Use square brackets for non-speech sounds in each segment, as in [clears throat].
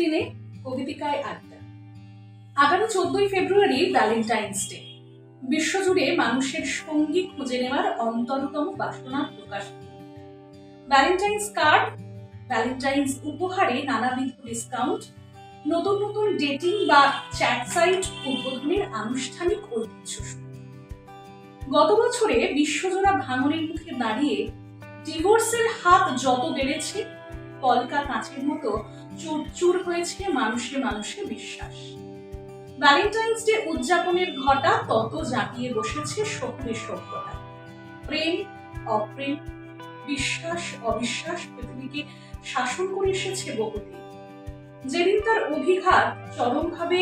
দিনে কবিতিকায় আড্ডা। আগামী চোদ্দই ফেব্রুয়ারি ভ্যালেন্টাইন্স ডে। বিশ্বজুড়ে মানুষের সঙ্গী খুঁজে নেওয়ার অন্তরতম বাসনা প্রকাশ ভ্যালেন্টাইন্স কার্ড, ভ্যালেন্টাইন্স উপহারে নানাবিধ ডিসকাউন্ট, নতুন নতুন ডেটিং বা চ্যাট সাইট উদ্বোধনের আনুষ্ঠানিক ঐতিহ্য গত বছরে বিশ্বজোড়া ভাঙনের মুখে দাঁড়িয়ে ডিভোর্সের হাত যত বেড়েছে কলকা কাঁচের মতো চুরচুর হয়েছে মানুষে মানুষে বিশ্বাস। ভ্যালেন্টাইন্স ডে উদযাপনের ঘটা তত জাঁকিয়ে বসেছে শক্তির সভ্যতা প্রেম, অপ্রেম, বিশ্বাস, অবিশ্বাস পৃথিবীকে শাসন করে এসেছে বহুদিন যেদিন তার অভিঘাত চরমভাবে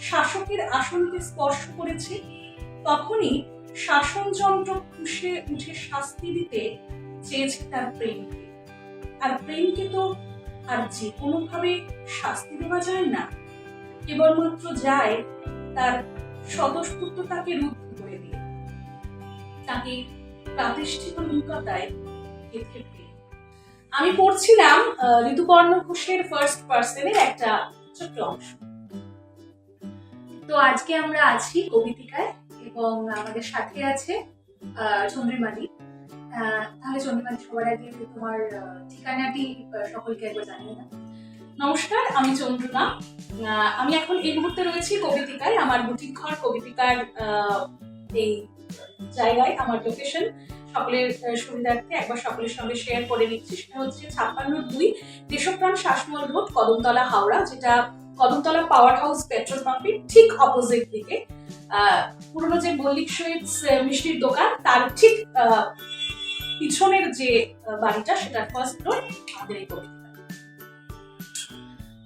শাসকের আসনকে স্পর্শ করেছে, তখনই শাসনযন্ত্র খুশে উঠে শাস্তি দিতে চেয়েছে তার প্রেমকে। আর প্রেমকে তো আর যে কোনোভাবে শাস্তি দেওয়া যায় না। কেবলমাত্র যায় তার স্বতঃস্ফূর্ততাকে রুদ্ধ করে দিয়ে। তাকে প্রাতিষ্ঠিকতায় গেঁথে ফেলে। আমি পড়ছিলাম ঋতুপর্ণ ঘোষের ফার্স্ট পার্সনের একটা ছোট্ট অংশ। তো আজকে আমরা আছি কবিতিকায় এবং আমাদের সাথে আছে আহ, তাহলে চন্দ্রিমাদি সবার আগে তোমার ঠিকানাটি সকলকে একবার জানিয়ে দাও। নমস্কার, আমি চন্দ্রনা আমি এখন এই মুহূর্তে রয়েছি কবিতিকায়, আমার বুটিক ঘর কবিতিকার এই জায়গায়, আমার লোকেশন সকলের সুবিধার্থে একবার সকলের সঙ্গে শেয়ার করে নিচ্ছি। সেটা হচ্ছে ছাপ্পান্ন দুই দেশপ্রাণ শাসমল রোড, কদমতলা, হাওড়া, যেটা কদমতলা পাওয়ার হাউস পেট্রোল পাম্পের ঠিক অপোজিট দিকে। পুরনো যে মল্লিক সুইটস মিষ্টির দোকান, তার ঠিক পিছনের যে বাড়িটা সেটা ফার্স্ট ফ্লোর আমাদের এই কবিতা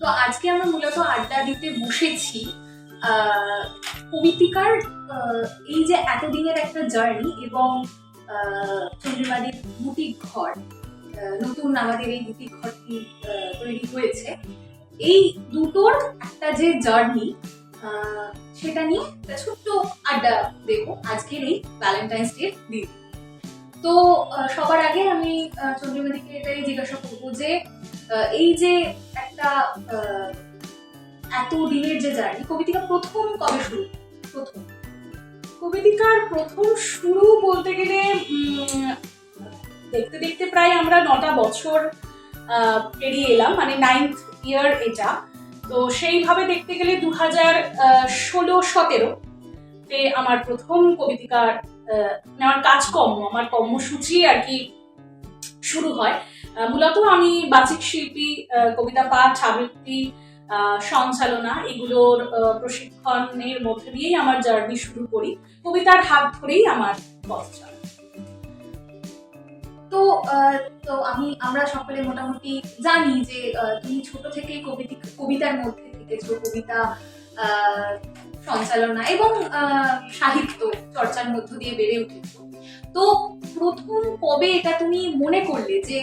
তো আজকে আমরা মূলত আড্ডা দিতে বসেছি কবিতিকার এই যে এতদিনের একটা জার্নি এবং আহ, চন্দ্রবাদীর বুটিক ঘর নতুন আমাদের এই দুটি ঘরটি তৈরি হয়েছে। এই দুটোর একটা যে জার্নি সেটা নিয়ে একটা ছোট্ট আড্ডা দেবো আজকের এই ভ্যালেন্টাইন্স ডে দিন। তো সবার আগে আমি চন্দ্রমাদিকে এটাই জিজ্ঞাসা করব যে এই যে একটা এত দিনের যে জার্নি, কবিতিকা প্রথম কবে শুরু? প্রথম। কবিতিকার প্রথম শুরু বলতে গেলে দেখতে দেখতে প্রায় আমরা নটা বছর পেরিয়ে এলাম মানে নাইন্থ ইয়ার এটা। তো সেইভাবে দেখতে গেলে দু হাজার ষোলো সতেরো তে আমার প্রথম কবিতিকার আহ, নেওয়ার কাজকর্ম আমার কর্মসূচি আর কি শুরু হয়। মূলত আমি বাচিক শিল্পী কবিতা পাঠ আবৃত্তি সঞ্চালনা এগুলোর প্রশিক্ষণের মধ্যে দিয়েই আমার জার্নি শুরু করি। কবিতার হাত ধরেই আমার পথ চলে। তো তো আমি আমরা সকলে মোটামুটি জানি যে তুমি ছোট থেকেই কবিতা কবিতার মধ্যে থেকেছো। কবিতা সঞ্চালনা এবং সাহিত্য চর্চার মধ্য দিয়ে বেড়ে উঠেছো। তো প্রথম কবে এটা তুমি মনে করলে যে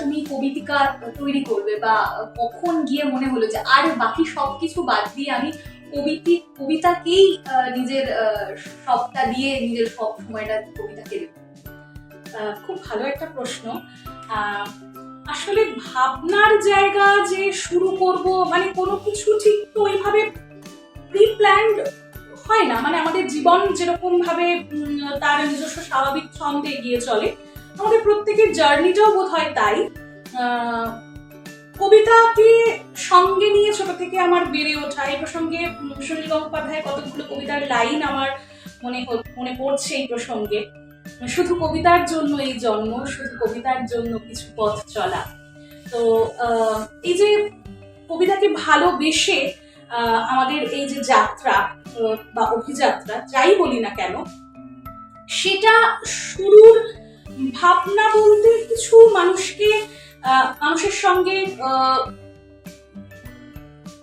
তুমি কবিতিকা তৈরি করবে বা কখন গিয়ে মনে হলো যে, আর বাকি সবকিছু বাদ দিয়ে আমি কবিতি, কবিতাকেই নিজের সবটা দিয়ে নিজের সব সময়টা কবিতাকে দেবো খুব ভালো একটা প্রশ্ন। আসলে ভাবনার জায়গা যে শুরু করব মানে কোনো কিছু ঠিক তো ওইভাবে প্রি প্ল্যান্ড হয় না মানে আমাদের জীবন যেরকম ভাবে তার নিজস্ব স্বাভাবিক ছন্দে এগিয়ে চলে, আমাদের প্রত্যেকের জার্নিটাও বোধ হয় তাই কবিতাকে সঙ্গে নিয়ে ছোট থেকে আমার বেড়ে ওঠা, এই প্রসঙ্গে সুনীল গঙ্গোপাধ্যায়ের কতগুলো কবিতার লাইন আমার মনে মনে পড়ছে এই প্রসঙ্গে। শুধু কবিতার জন্য এই জন্ম, শুধু কবিতার জন্য কিছু পথ চলা। তো এই যে কবিতাকে ভালোবেসে আমাদের এই যে যাত্রা বা অভিযাত্রা, যাই বলি না কেন, সেটা শুরুর ভাবনা বলতে কিছু মানুষকে মানুষের সঙ্গে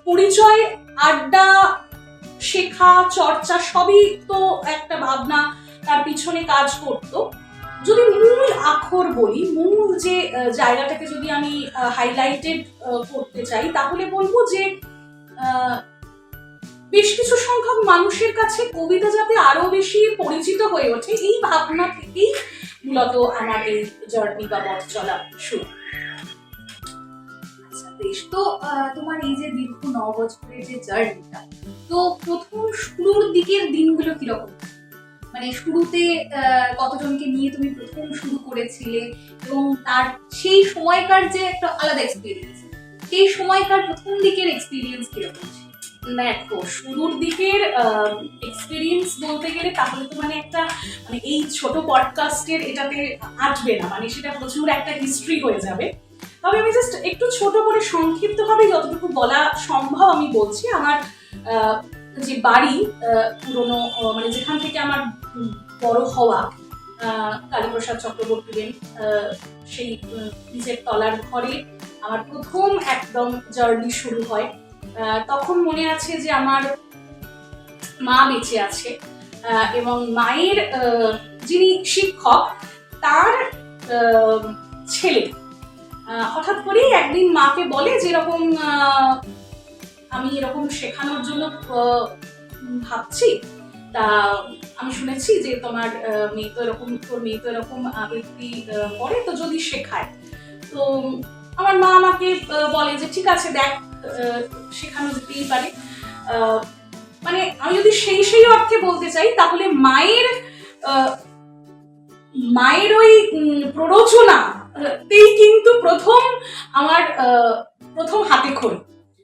পরিচয়, আড্ডা, শেখা, চর্চা, সবই তো একটা ভাবনা তার পিছনে কাজ করত। যদি মূল আখর বলি, মূল যে জায়গাটাকে যদি আমি হাইলাইটেড করতে চাই, তাহলে বলব যে বেশ কিছু সংখ্যক মানুষের কাছে কবিতা যাতে আরও বেশি পরিচিত হয়ে ওঠে, এই ভাবনা থেকেই মূলত আমার এই জার্নি বা পথ চলা শুরু। আচ্ছা তো তোমার এই যে দীর্ঘ ন বছরের যে জার্নিটা তো প্রথম শুরুর দিকের দিনগুলো কীরকম? মানে শুরুতে কতজনকে নিয়ে তুমি প্রথম শুরু করেছিলে এবং তার সেই সময়কার যে একটা আলাদা এক্সপিরিয়েন্স সেই সময়কার প্রথম দিকের এক্সপিরিয়েন্স কীরকম দেখো শুরুর দিকের এক্সপিরিয়েন্স বলতে গেলে তাহলে তো মানে একটা মানে এই ছোট পডকাস্টের এটাতে আসবে না। মানে সেটা প্রচুর একটা হিস্ট্রি হয়ে যাবে। তবে আমি জাস্ট একটু ছোট করে সংক্ষিপ্তভাবে যতটুকু বলা সম্ভব আমি বলছি আমার যে বাড়ি পুরনো মানে যেখান থেকে আমার বড় হওয়া কালীপ্রসাদ চক্রবর্তীদের আহ, সেই নিজের তলার ঘরে আমার প্রথম একদম জার্নি শুরু হয়। তখন মনে আছে যে আমার মা বেঁচে আছে এবং মায়ের যিনি শিক্ষক, তার ছেলে। হঠাৎ করেই একদিন মাকে বলে যে এরকম আমি এরকম শেখানোর জন্য ভাবছি। তা আমি শুনেছি যে তোমার মেয়ে তো এরকম, তোর মেয়ে তো এরকম আবৃত্তি করে, তো যদি শেখায়। তো আমার মা আমাকে বলে যে, ঠিক আছে, দেখ শেখানো যেতেই পারে। মানে আমি যদি সেই সেই অর্থে বলতে চাই, তাহলে মায়ের মায়ের ওই প্ররোচনা, তেই কিন্তু প্রথম আমার প্রথম হাতে খড়ি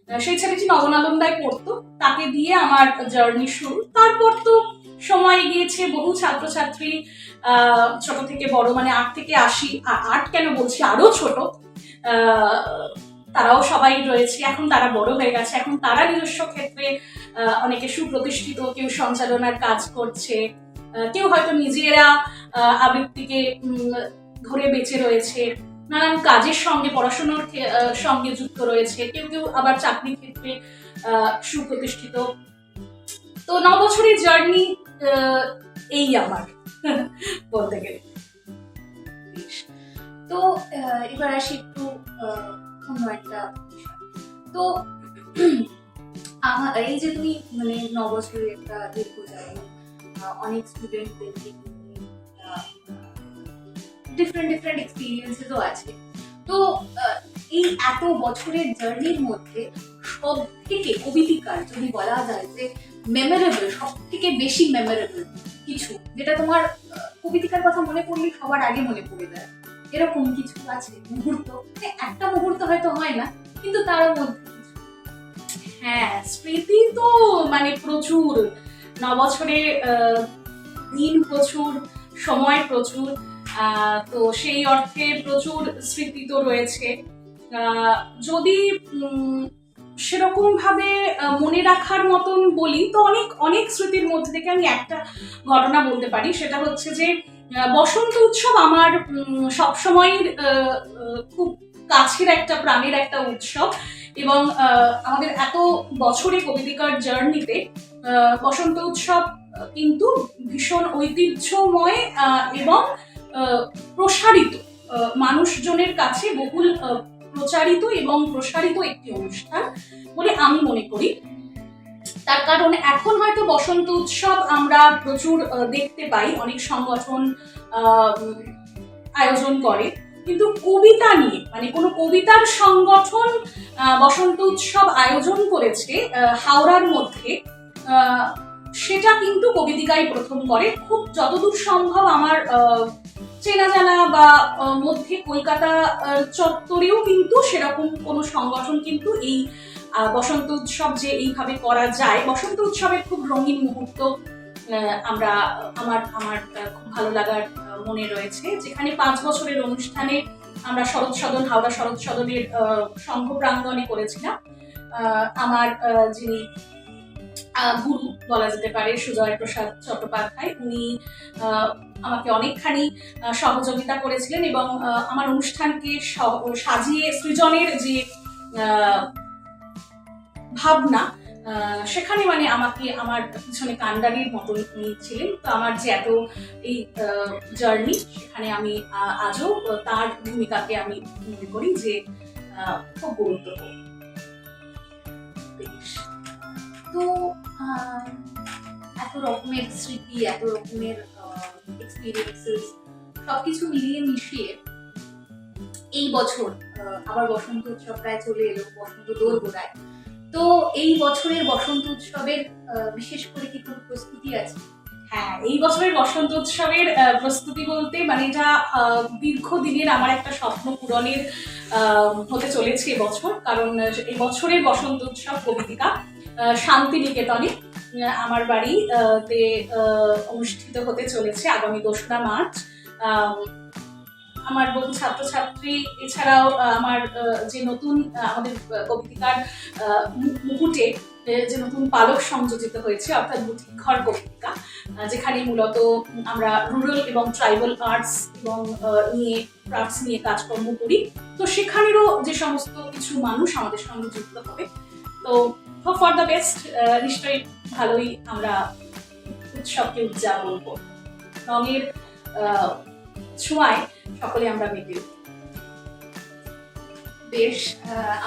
সেই ছেলেটি নবনালন্দায় পড়তো, তাকে দিয়ে আমার জার্নি শুরু। তারপর তো সময় গিয়েছে, বহু ছাত্রছাত্রী ছোট থেকে বড় মানে আট থেকে আশি আট কেন বলছি আরও ছোট তারাও সবাই রয়েছে। এখন তারা বড় হয়ে গেছে। এখন তারা নিজস্ব ক্ষেত্রে অনেকে সুপ্রতিষ্ঠিত, কেউ সঞ্চালনার কাজ করছে। কেউ হয়তো নিজেরা আবৃত্তিকে ধরে বেঁচে রয়েছে। নানান কাজের সঙ্গে, পড়াশোনার সঙ্গে যুক্ত রয়েছে। কেউ কেউ আবার চাকরির ক্ষেত্রে সুপ্রতিষ্ঠিত। তো ন বছরের জার্নি এই আমার, বলতে গেলে। বেশ। তো এবার আসি একটু অন্য একটা তো আমার এই যে তুমি মানে ন বছরের একটা দীর্ঘ জার্নি অনেক স্টুডেন্টদেরকে ডিফারেন্ট ডিফারেন্ট এক্সপিরিয়েন্সেসও আছে। তো এই এত বছরের জার্নির মধ্যে সব থেকে কবিতিকার যদি বলা যায় যে মেমোরেবল সব থেকে বেশি মেমোরেবল কিছু, যেটা তোমার কবিতিকার কথা মনে পড়লে সবার আগে মনে পড়ে যায়। এরকম কিছু আছে, মুহূর্ত। মানে একটা মুহূর্ত হয়তো হয় না, কিন্তু তার মধ্যে হ্যাঁ স্মৃতি তো মানে প্রচুর। ন বছরে দিন প্রচুর, সময় প্রচুর তো সেই অর্থে প্রচুর স্মৃতি তো রয়েছে। যদি সেরকম ভাবে মনে রাখার মতন বলি, তো অনেক অনেক স্মৃতির মধ্যে থেকে আমি একটা ঘটনা বলতে পারি। সেটা হচ্ছে যে বসন্ত উৎসব আমার আহ, খুব কাছের একটা প্রাণের একটা উৎসব। এবং আমাদের এত বছরে কবিতিকার জার্নিতে বসন্ত উৎসব কিন্তু ভীষণ ঐতিহ্যময় এবং প্রসারিত মানুষজনের কাছে বহুল প্রচারিত এবং প্রসারিত একটি অনুষ্ঠান বলে আমি মনে করি। তার কারণ এখন হয়তো বসন্ত উৎসব আমরা প্রচুর দেখতে পাই, অনেক সংগঠন আয়োজন করে। কিন্তু কবিতা নিয়ে মানে কোনো কবিতার সংগঠন বসন্ত উৎসব আয়োজন করেছে হাওড়ার মধ্যে সেটা কিন্তু কবিতিকাই প্রথম করে। খুব যতদূর সম্ভব আমার চেনা জানা বা মধ্যে কলকাতা চত্বরেও কিন্তু সেরকম কোনো সংগঠন কিন্তু এই বসন্ত উৎসব যে এইভাবে করা যায়, বসন্ত উৎসবের খুব রঙিন মুহূর্ত আমরা, আমার আমার খুব ভালো লাগার মনে রয়েছে। যেখানে পাঁচ বছরের অনুষ্ঠানে আমরা শরৎ সদন, হাওড়া শরৎ সদনের সংঘ প্রাঙ্গণে করেছিলাম। আমার যিনি গুরু বলা যেতে পারে, সুজয় প্রসাদ চট্টোপাধ্যায়, উনি আমাকে অনেকখানি সহযোগিতা করেছিলেন এবং আমার অনুষ্ঠানকে সাজিয়ে, সৃজনের যে ভাবনা সেখানে মানে আমাকে আমার পিছনে কান্ডারির মতন ছিলেন। তো আমার যে এত এই জার্নি সেখানে আমি আজও তার ভূমিকাকে আমি মনে করি যে খুব গুরুত্বপূর্ণ। তো এত রকমের স্মৃতি, এত রকমের এক্সপিরিয়েন্সেস সবকিছু মিলিয়ে মিশিয়ে এই বছর আবার বসন্ত উৎসব প্রায় চলে এলো, বসন্ত দোল গোড়ায় তো এই বছরের বসন্ত উৎসবের বিশেষ করে কি কোনো প্রস্তুতি আছে? হ্যাঁ এই বছরের বসন্ত উৎসবের প্রস্তুতি বলতে মানে এটা দীর্ঘদিনের আমার একটা স্বপ্ন পূরণের হতে চলেছে এবছর। কারণ এই বছরের বসন্ত উৎসব কবিতিকা আহ, শান্তিনিকেতনে আমার বাড়ি তে অনুষ্ঠিত হতে চলেছে আগামী দোসরা মার্চ। আমার বহু ছাত্রছাত্রী এছাড়াও আমার যে নতুন আমাদের মু- মুকুটে যে নতুন পালক সংযোজিত হয়েছে অর্থাৎ ঘর কবিতিকা আহ, যেখানে মূলত আমরা রুরাল এবং ট্রাইবাল আর্টস এবং নিয়ে ক্রাফটস নিয়ে কাজকর্ম করি। তো সেখানেরও যে সমস্ত কিছু মানুষ আমাদের সঙ্গে যুক্ত হবে। তো ফর দ্য বেস্ট নিশ্চয়ই ভালোই আমরা উৎসবকে উদযাপন করব। রঙের ছোঁয়ায় সকলে আমরা মেতে। বেশ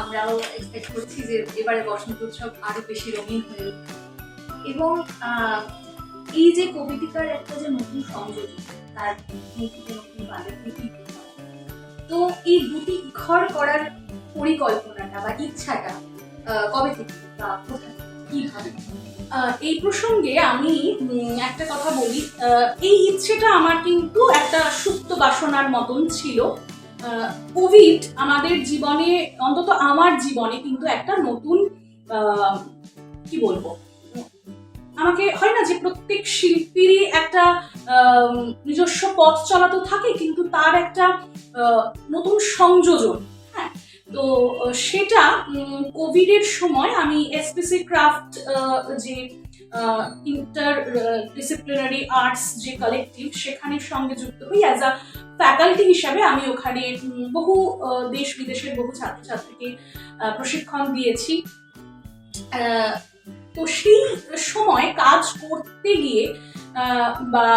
আমরাও এক্সপেক্ট করছি যে এবারে বসন্ত উৎসব আরও বেশি রঙিন হয়ে উঠবে। এবং এই যে কবিতিকার একটা যে নতুন সংযোজন তার নতুন নতুন বাজার তো এই বুটিক ঘর করার পরিকল্পনাটা বা ইচ্ছাটা কবে থেকে বা কোথা থেকে কীভাবে এই প্রসঙ্গে আমি একটা কথা বলি। এই ইচ্ছেটা আমার কিন্তু একটা সুপ্ত বাসনার মতন ছিল। কোভিড আমাদের জীবনে, অন্তত আমার জীবনে কিন্তু একটা নতুন কি বলব? আমাকে হয় না যে প্রত্যেক শিল্পীরই একটা নিজস্ব পথ চলা তো থাকে, কিন্তু তার একটা নতুন সংযোজন। তো সেটা কোভিডের সময় আমি এসপিসি ক্রাফট যে ইন্টার ডিসিপ্লিনারি আর্টস যে কালেকটিভ সেখানের সঙ্গে যুক্ত হই অ্যাজ আ ফ্যাকাল্টি হিসাবে আমি ওখানে বহু দেশ বিদেশের বহু ছাত্রছাত্রীকে প্রশিক্ষণ দিয়েছি। তো সেই সময় কাজ করতে গিয়ে বা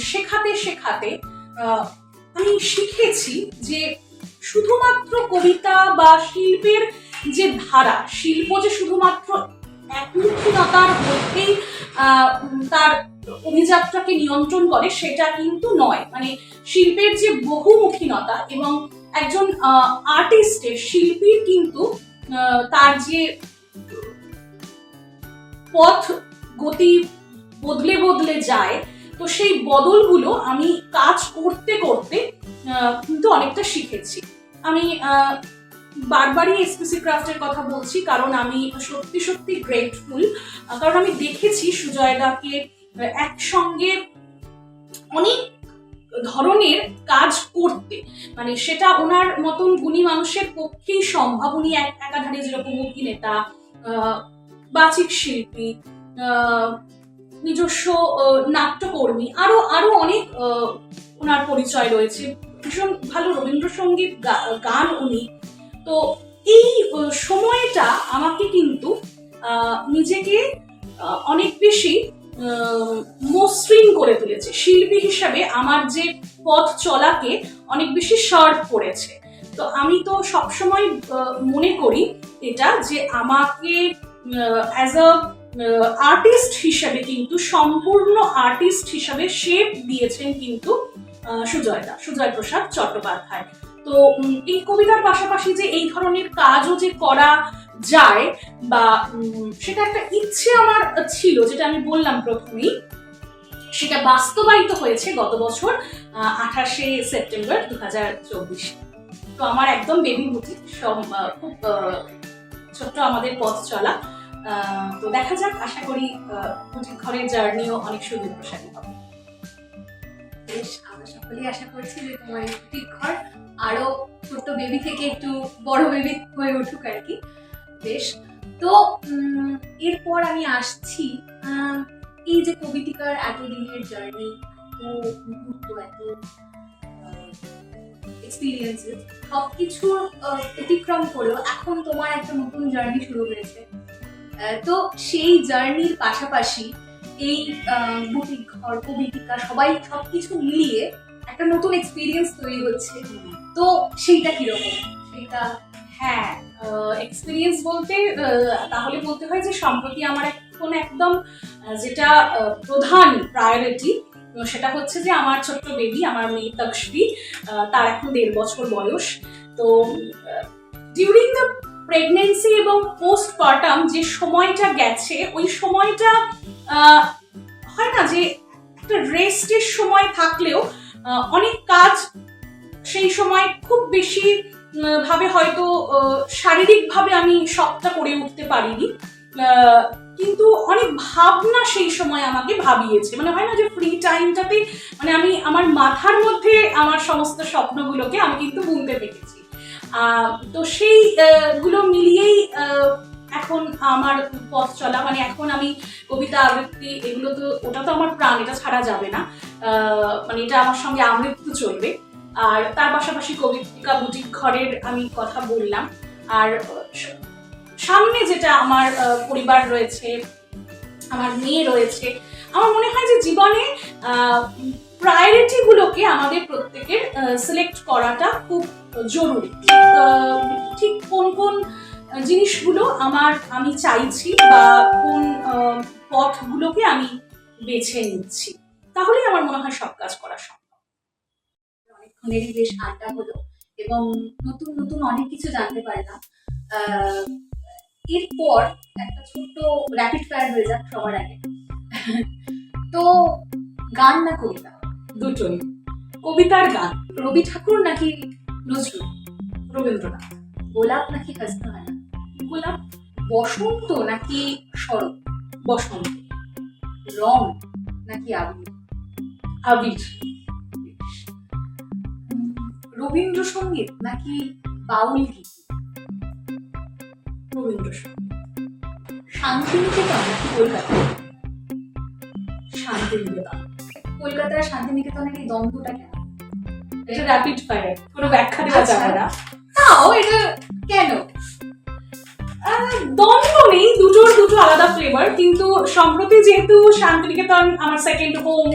শেখাতে শেখাতে আমি শিখেছি যে শুধুমাত্র কবিতা বা শিল্পের যে ধারা, শিল্প যে শুধুমাত্র একমুখীনতার মধ্যেই তার অভিযাত্রাকে নিয়ন্ত্রণ করে, সেটা কিন্তু নয়। মানে শিল্পের যে বহুমুখীনতা এবং একজন আর্টিস্টের, শিল্পীর কিন্তু তার যে পথ, গতি বদলে বদলে যায়, তো সেই বদলগুলো আমি কাজ করতে করতে কিন্তু অনেকটা শিখেছি। আমি বারবারই এসপিসি ক্রাফটের কথা বলছি, কারণ আমি সত্যি সত্যি গ্রেটফুল কারণ আমি দেখেছি সুজয়দাকে একসঙ্গে অনেক ধরনের কাজ করতে। মানে সেটা ওনার মতন গুণী মানুষের পক্ষেই সম্ভব। উনি এক- একাধারে যেরকম অভিনেতা বাচিক শিল্পী নিজস্ব নাট্যকর্মী, আরও আরও অনেক ওনার পরিচয় রয়েছে। ভীষণ ভালো রবীন্দ্রসঙ্গীত গান উনি। তো এই সময়টা আমাকে কিন্তু নিজেকে অনেক বেশি মসৃণ করে তুলেছে। শিল্পী হিসাবে আমার যে পথ চলাকে অনেক বেশি শার্প করেছে। তো আমি তো সবসময় মনে করি এটা যে আমাকে অ্যাজ আ আর্টিস্ট হিসাবে কিন্তু, সম্পূর্ণ আর্টিস্ট হিসাবে শেপ দিয়েছেন কিন্তু সুজয়দা সুজয় প্রসাদ চট্টোপাধ্যায়। তো এই কবিতার পাশাপাশি যে এই ধরনের কাজও যে করা যায় বা সেটা একটা ইচ্ছে আমার ছিল, যেটা আমি বললাম প্রথমেই, সেটা বাস্তবায়িত হয়েছে গত বছর আঠাশে সেপ্টেম্বর দু হাজার চব্বিশ। তো আমার একদম বেবি বুটি সব খুব ছোট্ট আমাদের পথ চলা। তো দেখা যাক, আশা করি ঘরের জার্নিও অনেক সুদূর প্রসারী হবে আমরা সকলেই আশা করছি যে তোমার এই বুটিক ঘর আরও ছোট্ট বেবি থেকে একটু বড় বেবি হয়ে উঠুক আর কি। বেশ। তো এরপর আমি আসছি এই যে কবিতিকার এতদিনের জার্নি এত মুহূর্ত, এত এক্সপিরিয়েন্সেস সব কিছুর অতিক্রম করেও এখন তোমার একটা নতুন জার্নি শুরু হয়েছে। তো সেই জার্নির পাশাপাশি এই বুটিক ঘর কবিতিকা সবাই সবকিছু মিলিয়ে একটা নতুন এক্সপিরিয়েন্স তৈরি হচ্ছে। তো সেইটা কীরকম? সেইটা হ্যাঁ এক্সপিরিয়েন্স বলতে তাহলে বলতে হয় যে সম্প্রতি আমার এখন একদম যেটা প্রধান প্রায়োরিটি সেটা হচ্ছে যে আমার ছোট্ট বেবি আমার মেয়ে তকশবি তার এখন দেড় বছর বয়স। তো ডিউরিং দ্য প্রেগনেন্সি এবং পোস্ট পার্টাম যে সময়টা গেছে, ওই সময়টা হয় না যে একটা রেস্টের সময় থাকলেও অনেক কাজ সেই সময় খুব বেশি ভাবে হয়তো শারীরিকভাবে আমি সবটা করে উঠতে পারিনি। কিন্তু অনেক ভাবনা সেই সময় আমাকে ভাবিয়েছে। মানে হয় না যে ফ্রি টাইমটাতে মানে আমি আমার মাথার মধ্যে আমার সমস্ত স্বপ্নগুলোকে আমি কিন্তু বুনতে পেরেছি। তো সেই গুলো মিলিয়েই এখন আমার পথ চলা। মানে এখন আমি কবিতা, আবৃত্তি, এগুলো তো, ওটা তো আমার প্রাণ, এটা ছাড়া যাবে না। মানে এটা আমার সঙ্গে আমৃত্যু চলবে। আর তার পাশাপাশি কবিতা বুটিক ঘরের আমি কথা বললাম। আর সামনে যেটা আমার পরিবার রয়েছে, আমার মেয়ে রয়েছে, আমার মনে হয় যে জীবনে প্রায়োরিটি গুলোকে আমাদের প্রত্যেকের সিলেক্ট করাটা খুব জরুরি। ঠিক কোন কোন জিনিসগুলো আমার আমি চাইছি বা কোন পথগুলোকে আমি বেছে নিচ্ছি তাহলে আমার মনে হয় সব কাজ করা সম্ভব। অনেকক্ষণেরই বেশ আড্ডা হলো এবং নতুন নতুন অনেক কিছু জানতে পারলাম। এরপর একটা ছোট্ট র্যাপিড ফায়ার হয়ে যাক সবার আগে। তো গান না কবিতা? দুটোই। কবিতার গান। রবি ঠাকুর নাকি নজরুল রবীন্দ্রনাথ। গোলাপ নাকি হাসনাহানা গোলাপ বসন্ত নাকি শরৎ? বসন্ত। রং নাকি আবির আবির। রবীন্দ্রসঙ্গীত নাকি বাউল গীত? রবীন্দ্রসঙ্গীত। শান্তিনিকেতন নাকি কলকাতা? শান্তিনিকেতন। কলকাতার শান্তিনিকেতনের এই দ্বন্দ্বটা কেন? এটা র্যাপিড ফায়ার কোনো ব্যাখ্যা দেওয়া আচ্ছা। যাবে না। তাও এটা কেন? দ্বন্দ্ব নেই দুটোর দুটো আলাদা ফ্লেভার কিন্তু সম্প্রতি যেহেতু শান্তিনিকেতন আমার সেকেন্ড হোম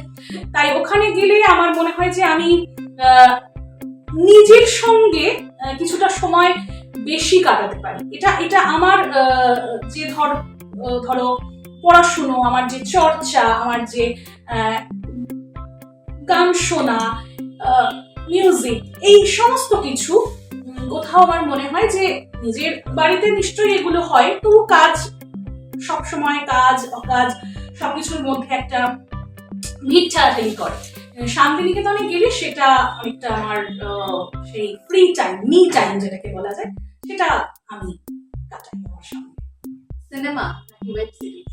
তাই ওখানে গেলে আমার মনে হয় যে আমি নিজের সঙ্গে কিছুটা সময় বেশি কাটাতে পারি। এটা এটা আমার যে ধর ধরো পড়াশুনো আমার যে চর্চা আমার যে আহ, গান শোনা মিউজিক এই সমস্ত কিছু কোথাও আমার মনে হয় যে নিজের বাড়িতে নিশ্চয়ই এগুলো হয়। তো কাজ সব সময় কাজ অকাজ সবকিছুর মধ্যে একটা ভিড় ঠেলাঠেলি করে। শান্তিনিকেতনে গেলে সেটা অনেকটা আমার সেই ফ্রি টাইম মি টাইম যেটাকে বলা যায় সেটা আমি কাটাই আমার সঙ্গে সিনেমা নাকি ওয়েব সিরিজ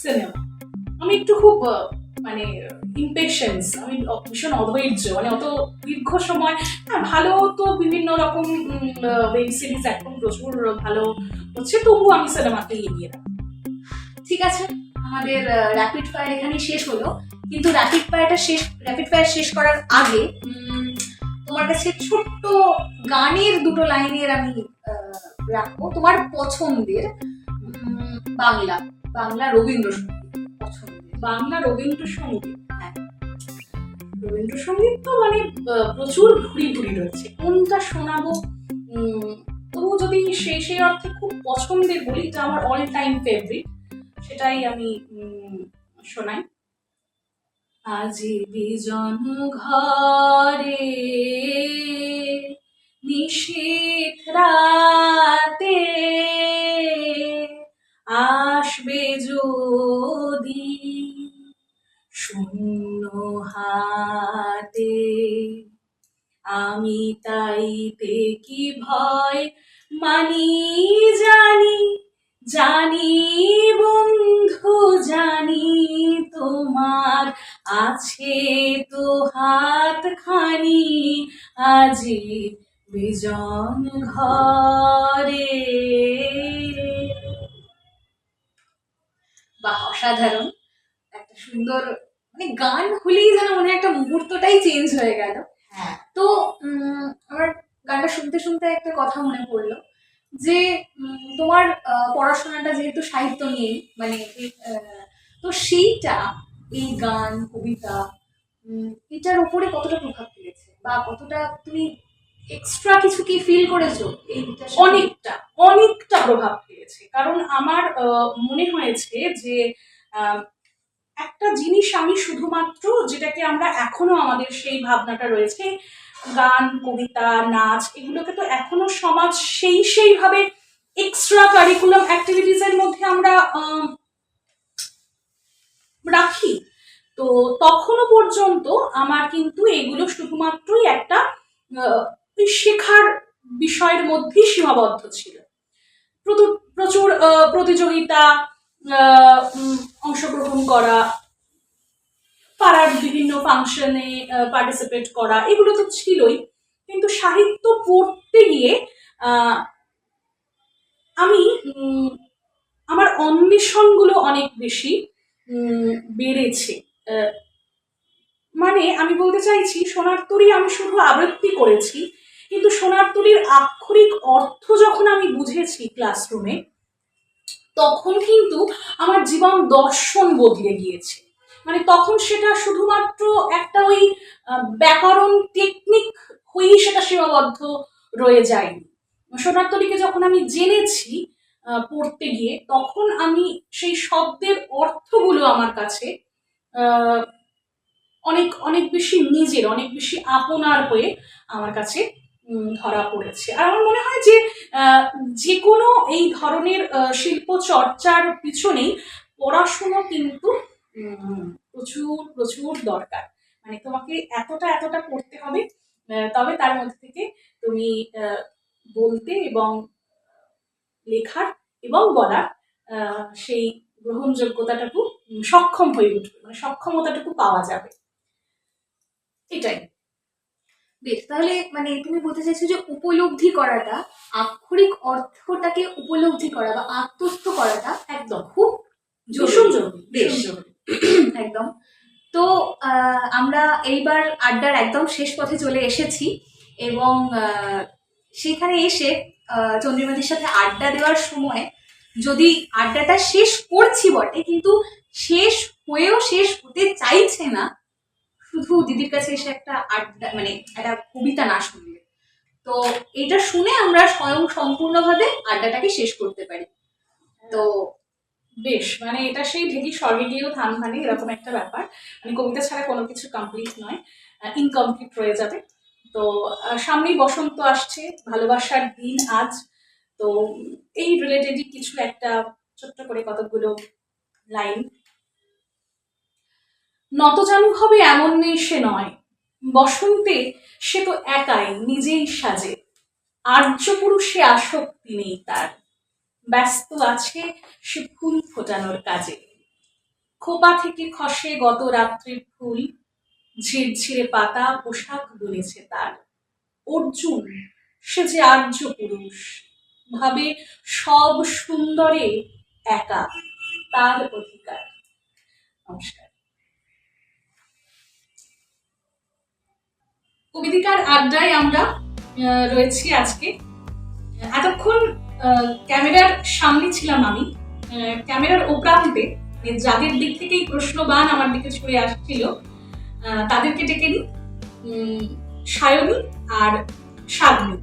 সিনেমা আমি একটু খুব মানে ইম্পেশেন্স আমি ভীষণ অধৈর্য মানে অত দীর্ঘ সময় হ্যাঁ ভালো তো বিভিন্ন রকম ওয়েব সিরিজ এখন প্রচুর ভালো হচ্ছে তবু আমি সিনেমাতে এগিয়ে রাখি ঠিক আছে? আমাদের র্যাপিড ফায়ার এখানেই শেষ হলো। কিন্তু র্যাপিড ফায়ারটা শেষ র্যাপিড ফায়ার শেষ করার আগে তোমার কাছে ছোট্ট গানের দুটো লাইনের আমি রাখব। তোমার পছন্দের বাংলা বাংলা রবীন্দ্রসঙ্গীত পছন্দের বাংলা রবীন্দ্রসঙ্গীত হ্যাঁ। রবীন্দ্রসঙ্গীত তো মানে প্রচুর ঘুরি ঘুরি রয়েছে। কোনটা শোনাবো? তবু যদি সেই সেই অর্থে খুব পছন্দের বলি, এটা আমার অল টাইম ফেভারিট সেটাই আমি শোনাই। আজি বিজন ঘরে তাইতে কি ভয়? মানি জানি জানি বন্ধু জানি তোমার আছে তো হাত খানি আজি বিজন ঘরে। বা অসাধারণ। একটা সুন্দর মানে গান হলেই যেন মনে একটা মুহূর্তটাই চেঞ্জ হয়ে গেল। হ্যাঁ। তো উম, আমার গানটা শুনতে শুনতে একটা কথা মনে পড়ল যে তোমার পড়াশোনাটা যেহেতু সাহিত্য নিয়েই মানে তো সেইটা, এই গান, কবিতা এটার উপরে কতটা প্রভাব ফেলেছে বা কতটা তুমি এক্সট্রা কিছু কি ফিল করেছ এইটার সাথে? অনেকটা অনেকটা প্রভাব ফেলেছে কারণ আমার মনে হয়েছে যে একটা জিনিস আমি শুধুমাত্র যেটাকে আমরা এখনও আমাদের সেই ভাবনাটা রয়েছে গান, কবিতা, নাচ, এগুলোকে তো এখনও সমাজ সেই সেইভাবে এক্সট্রা কারিকুলাম অ্যাক্টিভিটিসের মধ্যে আমরা রাখি। তো তখনও পর্যন্ত আমার কিন্তু এগুলো শুধুমাত্রই একটা শেখার বিষয়ের মধ্যেই সীমাবদ্ধ ছিল। প্রচুর প্রতিযোগিতা অংশগ্রহণ করা পাড়ার বিভিন্ন ফাংশনে পার্টিসিপেট করা, এগুলো তো ছিলই। কিন্তু সাহিত্য পড়তে গিয়ে আমি আমার অন্বেষণগুলো অনেক বেশি বেড়েছে। মানে আমি বলতে চাইছি, সোনার তরী আমি শুধু আবৃত্তি করেছি, কিন্তু সোনার তরীর আক্ষরিক অর্থ যখন আমি বুঝেছি ক্লাসরুমে তখন কিন্তু আমার জীবন দর্শন বদলে গিয়েছে। মানে তখন সেটা শুধুমাত্র একটা ওই ব্যাকরণ টেকনিক হয়েই সেটা সীমাবদ্ধ রয়ে যায়নি। সোনার যখন আমি জেনেছি পড়তে গিয়ে, তখন আমি সেই শব্দের অর্থগুলো আমার কাছে অনেক অনেক বেশি নিজের, অনেক বেশি আপনার হয়ে আমার কাছে ধরা পড়েছে। আর আমার মনে হয় যে যে কোনো এই ধরনের শিল্প চর্চার পিছনেই পড়াশুনো কিন্তু প্রচুর প্রচুর দরকার। মানে তোমাকে এতটা এতটা পড়তে হবে তবে তার মধ্যে থেকে তুমি আহ, বলতে এবং লেখার এবং বলার আহ, সেই গ্রহণযোগ্যতাটুকু সক্ষম হয়ে উঠবে। মানে সক্ষমতাটুকু পাওয়া যাবে। এটাই। বেশ তাহলে মানে তুমি বলতে চাইছো যে উপলব্ধি করাটা আক্ষরিক অর্থটাকে উপলব্ধি করা বা আত্মস্থ করাটা একদম। খুব জরুরি। বেশ। জরুরি। [clears throat] একদম। তো আমরা এইবার আড্ডার একদম শেষ পথে চলে এসেছি এবং সেখানে এসে চন্দ্রিমাদির সাথে আড্ডা দেওয়ার সময় যদি আড্ডাটা শেষ করছি বটে, কিন্তু শেষ হয়েও শেষ হতে চাইছে না, শুধু দিদির কাছে এসে একটা আড্ডা মানে একটা কবিতা না শুনলে। তো, এটা শুনে আমরা স্বয়ং সম্পূর্ণভাবে আড্ডাটাকে শেষ করতে পারি। তো বেশ মানে এটা সেই ঢেকি স্বর্গে গিয়েও ধান ভানে, এরকম একটা ব্যাপার। মানে কবিতা ছাড়া কোনো কিছু কমপ্লিট নয় ইনকমপ্লিট রয়ে যাবে। তো সামনেই বসন্ত আসছে, ভালোবাসার দিন আজ। তো, এই রিলেটেডই কিছু একটা ছোট্ট করে কতগুলো লাইন নতজানু হবে এমন নেই সে নয়, বসন্তে সে তো একাই নিজেই সাজে। আর্য পুরুষে আসক্তি নেই তার। ব্যস্ত আছে সে ফুল ফোটানোর কাজে। খোপা থেকে খসে গত রাত্রির ফুল, ঝিরঝিরে পাতা পোশাক বুনেছে তার। অর্জুন, সে যে আর্য পুরুষ, ভাবে সব সুন্দরে একা তার অধিকার। নমস্কার। কবিতিকার আড্ডায় আমরা রয়েছি আজকে। এতক্ষণ ক্যামেরার সামনে ছিলাম আমি। ক্যামেরার ওপ্রান্তে মানে যাদের দিক থেকেই প্রশ্নবান আমার দিকে ছুড়ে আসছিল তাদেরকে ডেকে নিই। সায়নী আর সাগনি।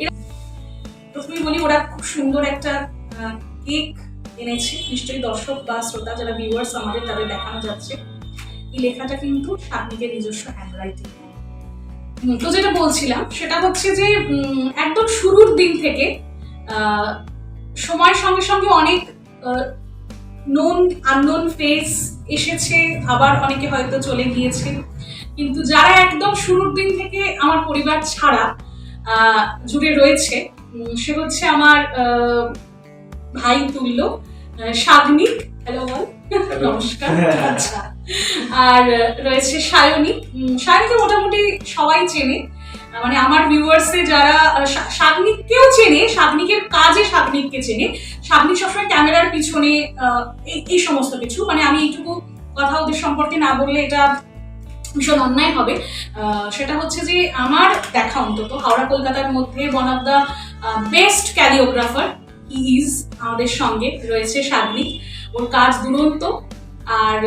এরা প্রথমেই বলি, ওরা খুব সুন্দর একটা কেক এনেছে। নিশ্চয়ই দর্শক বা শ্রোতা যারা ভিউয়ার্স আমাদের তাদের দেখানো যাচ্ছে। এই লেখাটা কিন্তু সাগনিকের নিজস্ব হ্যান্ডরাইটিং তো যেটা বলছিলাম, সেটা হচ্ছে যে একদম শুরুর দিন থেকে সময়ের সঙ্গে সঙ্গে অনেক নোন আননোন ফেস এসেছে আবার অনেকে হয়তো চলে গিয়েছে। কিন্তু যারা একদম শুরুর দিন থেকে আমার পরিবার ছাড়া আহ, জুড়ে রয়েছে সে হচ্ছে আমার আহ, ভাই তুল্য সাগ্নিক হ্যালো নমস্কার। আচ্ছা। আর রয়েছে সায়নী। সায়নীকে মোটামুটি সবাই চেনে। আহ, মানে আমার ভিউয়ার্সে যারা সা- চেনে, সাগ্নিকের কাজে সাগ্নিককে চেনে, সাগ্নিক সবসময় ক্যামেরার পিছনে এই সমস্ত কিছু। মানে আমি এইটুকু কথা ওদের সম্পর্কে না বললে এটা ভীষণ অন্যায় হবে। সেটা হচ্ছে যে আমার দেখা অন্তত, হাওড়া, কলকাতার মধ্যে one of the best choreographer is আমাদের সঙ্গে রয়েছে সাগ্নিক। ওর কাজ দুরন্ত। আর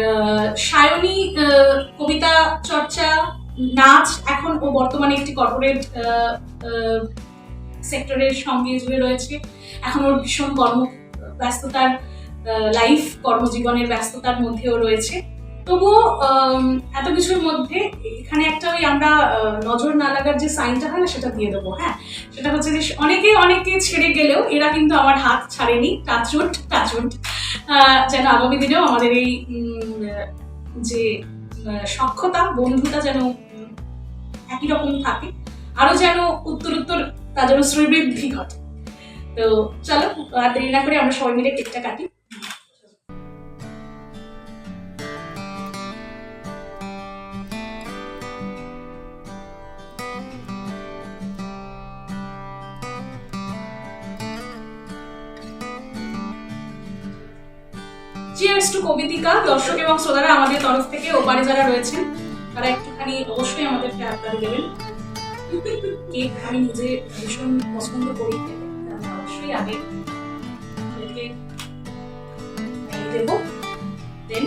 সায়নী কবিতা চর্চা নাচ এখন ও বর্তমানে একটি কর্পোরেট সেক্টরের সঙ্গে জুড়ে রয়েছে। এখন ওর ভীষণ কর্ম, ব্যস্ততার লাইফ কর্মজীবনের ব্যস্ততার মধ্যেও রয়েছে। তবুও এত কিছুর মধ্যে এখানে একটা ওই আমরা নজর না লাগার যে সাইনটা হয় না, সেটা দিয়ে দেবো হ্যাঁ? সেটা হচ্ছে যে অনেকে অনেকে ছেড়ে গেলেও এরা কিন্তু আমার হাত ছাড়েনি। টাচুট টাচুট। যেন আগামী দিনেও আমাদের এই যে সক্ষতা, বন্ধুতা যেন একই রকম থাকে। আরও যেন উত্তর উত্তর তা যেন শ্রীবৃদ্ধি ঘটে। তো চলো, আর দেরি না করে আমরা সবাই মিলে কেকটা কাটি। চিয়ার্স টু কবিতিকা, দর্শক এবং শ্রোতারা আমাদের তরফ থেকে ওপারে যারা রয়েছেন তারা একটুখানি অবশ্যই আমাদেরকে আড্ডা দেবেন। কেক আমি নিজে ভীষণ পছন্দ করি অবশ্যই আগে দেবো। দেন